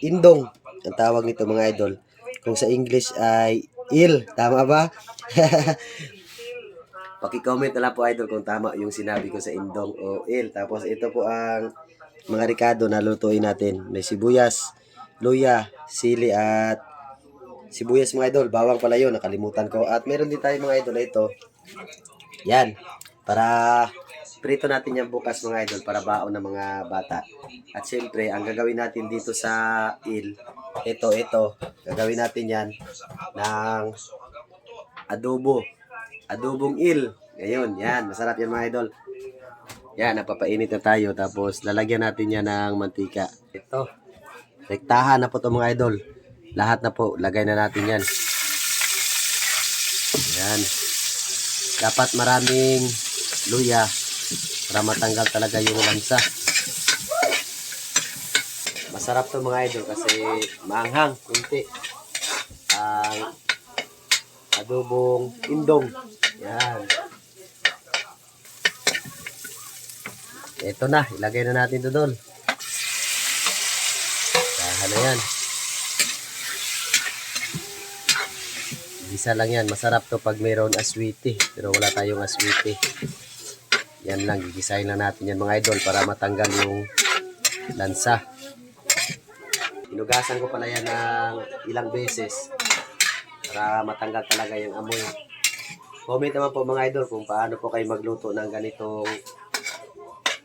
indong ang tawag nito mga idol. Kung sa English ay il, tama ba? Paki-comment na lang po idol kung tama yung sinabi ko sa indong o il. Tapos ito po ang mga ricado na lutuin natin. May sibuyas, luya, sili at sibuyas mga idol. Bawang pala yun, nakalimutan ko. At meron din tayo mga idol ito. Yan, para prito natin yan bukas mga idol para baon ng mga bata. At syempre, ang gagawin natin dito sa il, ito, ito, gagawin natin yan ng adobo. Adobong il. Ngayon, yan, masarap yan mga idol. Yan, napapainit na tayo. Tapos, lalagyan natin yan ng mantika. Ito, rektahan na po to mga idol. Lahat na po, lagay na natin yan. Yan. Dapat maraming luya para matanggal talaga yung lansa. Masarap to mga idol kasi maanghang, kunti. Ang adobong indong. Yan. Ito na, ilagay na natin to doon. Dahan na yan. Gisa lang yan. Masarap to pag mayroon aswiti. Pero wala tayong aswiti. Yan lang, gigisahin lang natin yan mga idol para matanggal yung lansa. Hinugasan ko pala yan ng ilang beses para matanggal talaga yung amoy. Comment naman po mga idol kung paano po kayo magluto ng ganitong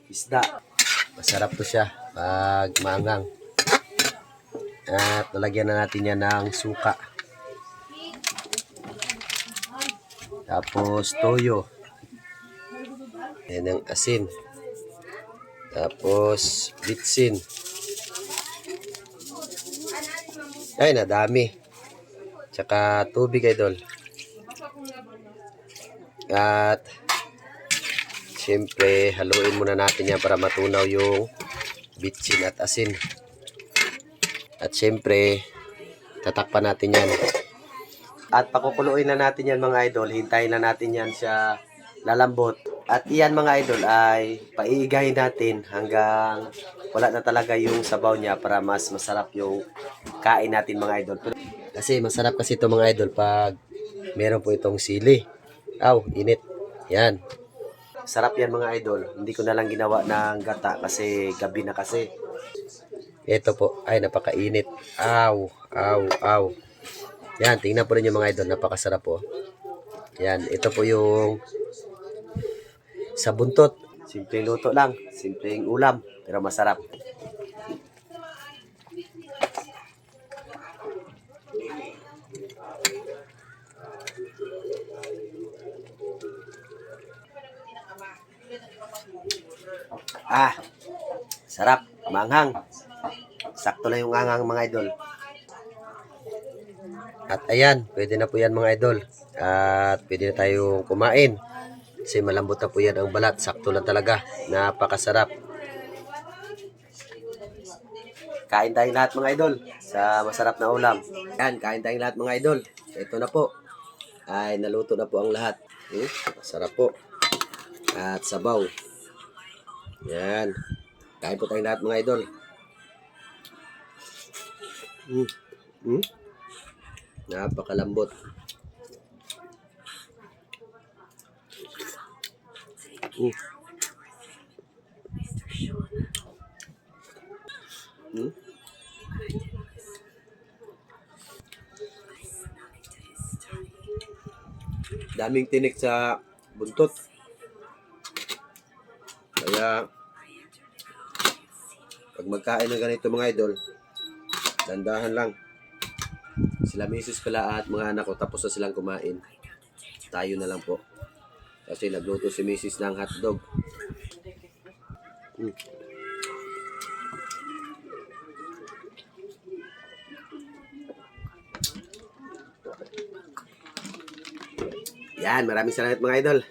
isda. Masarap to siya pag maangang. At lalagyan na natin yan ng suka. Tapos toyo. Yan ang asin. Tapos bitsin. Ay, nadami. Tsaka tubig, idol. At Siyempre, haluin muna natin yan para matunaw yung bitsin at asin. At siyempre, tatakpan natin yan. At pakukuluin na natin yan mga idol. Hintayin na natin yan siya lalambot. At iyan mga idol ay paiigahin natin hanggang wala na talaga yung sabaw niya para mas masarap yung kain natin mga idol. Kasi masarap kasi ito mga idol pag meron po itong sili. Aw, init. Yan. Sarap yan mga idol. Hindi ko na lang ginawa ng gata kasi gabi na kasi. Ito po. Ay, napakainit. Aw, aw, aw. Yan, tingnan po ninyo mga idol. Napakasarap po. Yan, ito po yung sa buntot. Simpleng luto lang. Simpleng ulam. Pero masarap. Ah, sarap. Manghang. Sakto lang yung anghang mga idol. At ayan, pwede na po yan mga idol. At pwede na tayong kumain. Kasi malambot na po yan ang balat. Sakto lang talaga. Napakasarap. Kain tayong lahat mga idol sa masarap na ulam. Yan, kain tayong lahat mga idol. Ito na po. Ay, naluto na po ang lahat. Hmm, masarap po. At sabaw. Yan. Kain po tayong lahat mga idol. Hmm. Hmm? Napakalambot. Hmm. Hmm? Daming tinik sa buntot. Kaya pag magkain ng ganito mga idol, dandahan lang. Sila misis pala at mga anak ko tapos na silang kumain. Tayo na lang po. Kasi nagluto si misis ng hotdog. Mm. Yan, maraming salamat mga idol.